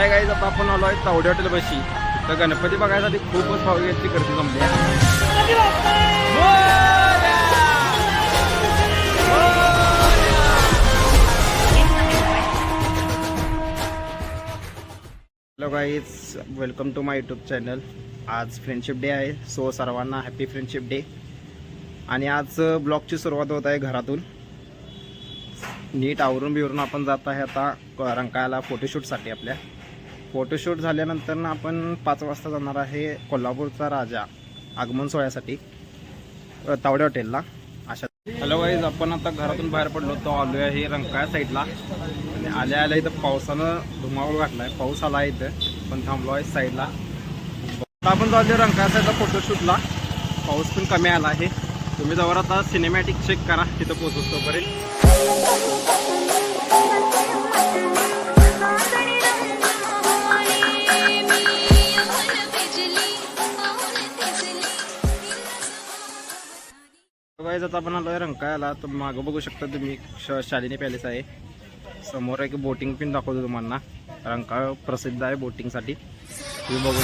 Hi guys आता आपण आलो आहे तावडे हॉटेल बशी तर गणपती बघायसाठी खूपच भाविकांची गर्दी जमली hello guys welcome to my YouTube channel आज फ्रेंडशिप डे आहे. सो सर्वांना हॅपी फ्रेंडशिप डे आणि आज ब्लॉगची सुरुवात होत आहे घरातून. नीट आवरून बिवरून आपण जात आहे आता रंकायला फोटोशूटसाठी आपल्या. फोटोशूट झाल्यानंतर ना आपण पाच वाजता जाणार आहे कोल्हापूरचा राजा आगमन सोहळ्यासाठी तावडे हॉटेलला. अशा हॅलो वाईज आपण आता घरातून बाहेर पडलो तो आलो आहे रंकाळ्या साईडला. आणि आल्या आल्या इथं पावसानं धुमावळ आहे पाऊस आला आहे इथं पण थांबलो आहे साईडला. आपण जाऊ रंकाळ्या साईडला फोटोशूटला. पाऊस पण कमी आला आहे. तुम्ही जवळ आता सिनेमॅटिक चेक करा तिथं पोहोचतो तोपर्यंत. गाईज आता आपण आलोय रंकाळ्याला. तर मागं बघू शकता तुम्ही श- शालिनी पॅलेस आहे. समोर एक बोटिंग पिन दाखवतो तुम्हाला रंकाळ प्रसिद्ध आहे बोटिंगसाठी तुम्ही बघू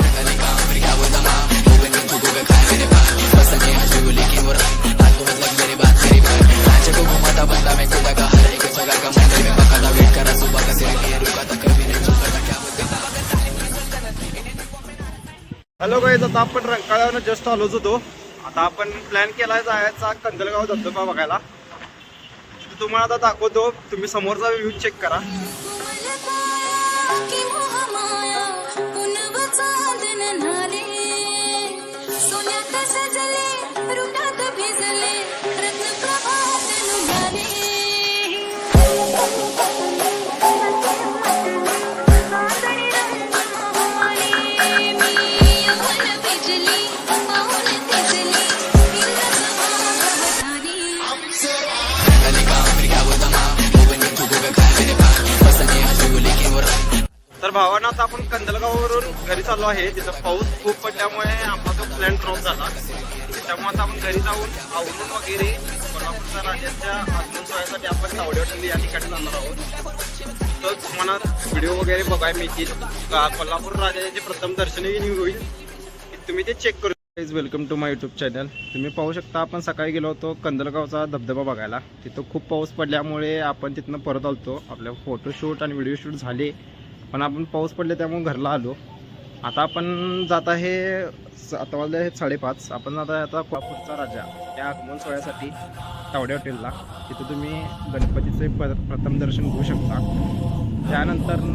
हॅलो गाईज आता आपण रंकाळ्यावर जस्ट आलोच होतो. आता आपण प्लॅन केला जायचा कंदलगाव धबधबा बघायला. तिथे तुम्हाला आता दाखवतो तुम्ही समोरचा व्ह्यू चेक करा. तर भावांना आता आपण कंदलगाववरून घरी चाललो आहे. तिथं पाऊस खूप पडल्यामुळे आमचा तो प्लॅन ड्रॉप झाला. त्यामुळे आता आपण घरी जाऊन आवरून वगैरे कोल्हापूरच्या राज्याच्या आगमन सोयासाठी आपण तावडे या ठिकाणी जाणार आहोत. तर तुम्हाला व्हिडिओ वगैरे बघायला मिळतील. का कोल्हापूर राजाचे प्रथम दर्शनही होईल तुम्ही ते चेक करू welcome to my YouTube channel तुम्ही पाहू शकता आपण सकाळी गेलो होतो कंदलगावचा धबधबा बघायला. तिथं खूप पाऊस पडल्यामुळे आपण तिथनं परत आलतो. आपल्या फोटोशूट आणि व्हिडिओ शूट झाले. पण आपण पाऊस पडले त्यामुळे घरला आलो. आता आपण जात आहे स- आता वाजले आहेत साडेपाच. आपण जात आहे आता कोल्हापूरचा राजा त्या आगमन सोहळ्यासाठी तावडे हॉटेलला. तिथं तुम्ही गणपतीचे प प्रथम दर्शन घेऊ शकता. त्यानंतर